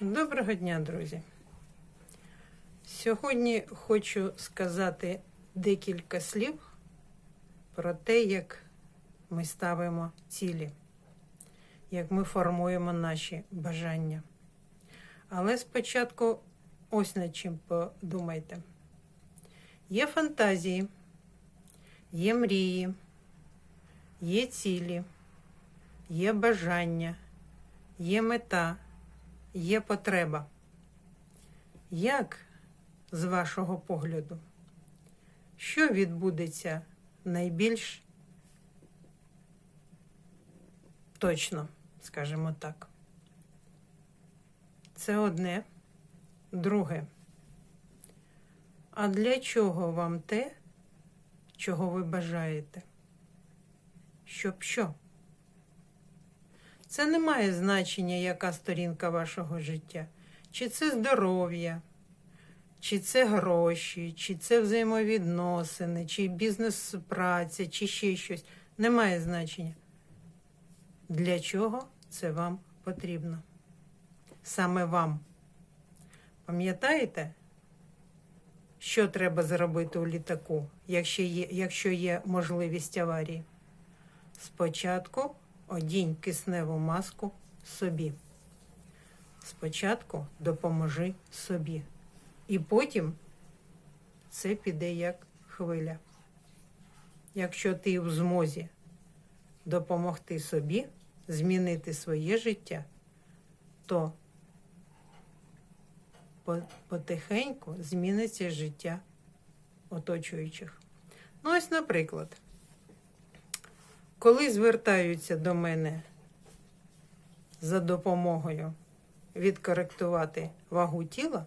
Доброго дня, друзі. Сьогодні хочу сказати декілька слів про те, як ми ставимо цілі, як ми формуємо наші бажання. Але спочатку ось над чим подумайте. Є фантазії, є мрії, є цілі, є бажання, є мета є потреба. Як, з вашого погляду, що відбудеться найбільш точно, скажімо так? Це одне. Друге. А для чого вам те, чого ви бажаєте? Щоб що? Це не має значення, яка сторінка вашого життя. Чи це здоров'я, чи це гроші, чи це взаємовідносини, чи бізнес-праця, чи ще щось. Не має значення. Для чого це вам потрібно? Саме вам. Пам'ятаєте, що треба зробити у літаку, якщо є, якщо є можливість аварії? Спочатку одінь кисневу маску собі. Спочатку допоможи собі. І потім це піде як хвиля. Якщо ти в змозі допомогти собі, змінити своє життя, то потихеньку зміниться життя оточуючих. Ну, ось, наприклад, коли звертаються до мене за допомогою відкоректувати вагу тіла,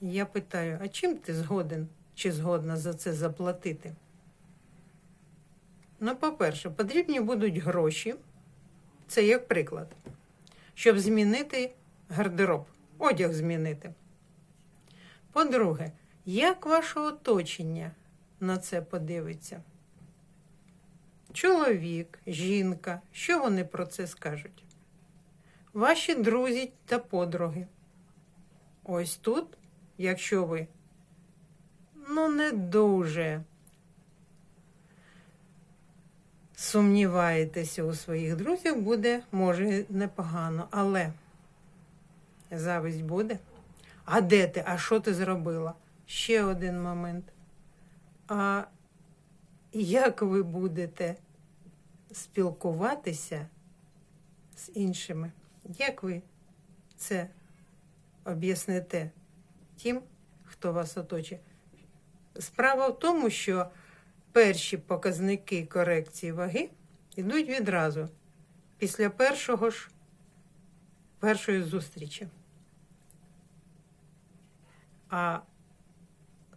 я питаю, а чим ти згоден чи згодна за це заплатити? Ну, по-перше, потрібні будуть гроші, це як приклад, щоб змінити гардероб, одяг змінити. По-друге, як ваше оточення на це подивиться? Чоловік, жінка, що вони про це скажуть? Ваші друзі та подруги. Ось тут, якщо ви ну не дуже сумніваєтеся у своїх друзях, буде, може, непогано, але зависть буде. А де ти? А що ти зробила? Ще один момент. А як ви будете спілкуватися з іншими? Як ви це об'ясните тим, хто вас оточує? Справа в тому, що перші показники корекції ваги йдуть відразу після першого ж першої зустрічі. А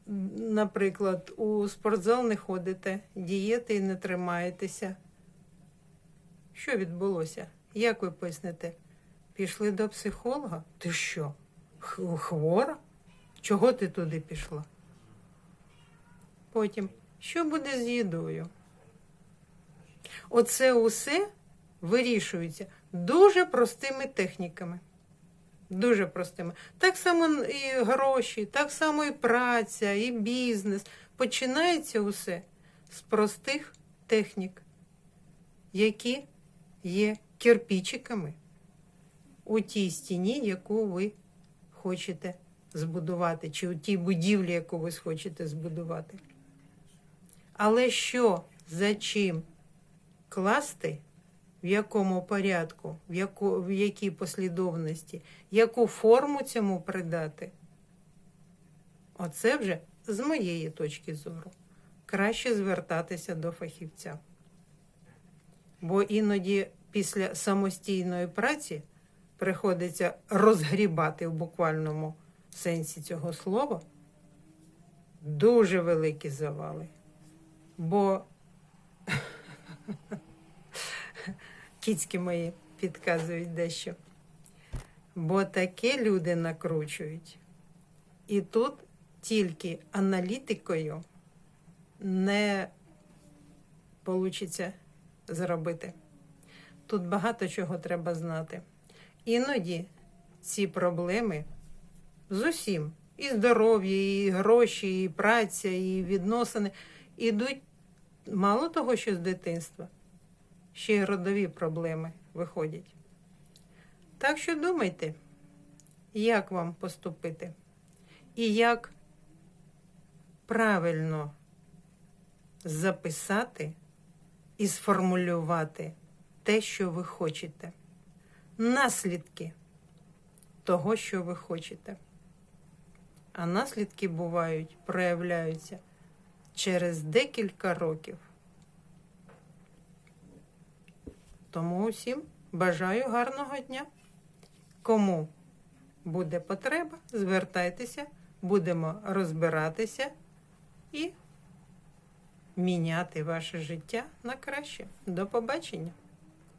наприклад, у спортзал не ходите, дієти не тримаєтеся. Що відбулося? Як ви поясните? Пішли до психолога? Ти що? Хвора? Чого ти туди пішла? Потім, що буде з їдою? Оце усе вирішується дуже простими техніками. Дуже простими. Так само і гроші, так само і праця, і бізнес. Починається усе з простих технік, які є кирпичиками у тій стіні, яку ви хочете збудувати, чи у тій будівлі, яку ви хочете збудувати. Але що, за чим класти, в якому порядку, в, яку, в якій послідовності, яку форму цьому придати? Оце вже з моєї точки зору. Краще звертатися до фахівця. Бо іноді після самостійної праці приходиться розгрібати в буквальному сенсі цього слова дуже великі завали. Бо кіцьки мої підказують дещо. Бо таке люди накручують. І тут тільки аналітикою не вийде зробити. Тут багато чого треба знати. Іноді ці проблеми з усім. І здоров'я, і гроші, і праця, і відносини ідуть мало того, що з дитинства, ще й родові проблеми виходять. Так що думайте, як вам поступити, і як правильно записати і сформулювати те, що ви хочете, наслідки того, що ви хочете. А наслідки бувають, проявляються через декілька років. Тому усім бажаю гарного дня. Кому буде потреба, звертайтеся, будемо розбиратися і міняти ваше життя на краще. До побачення!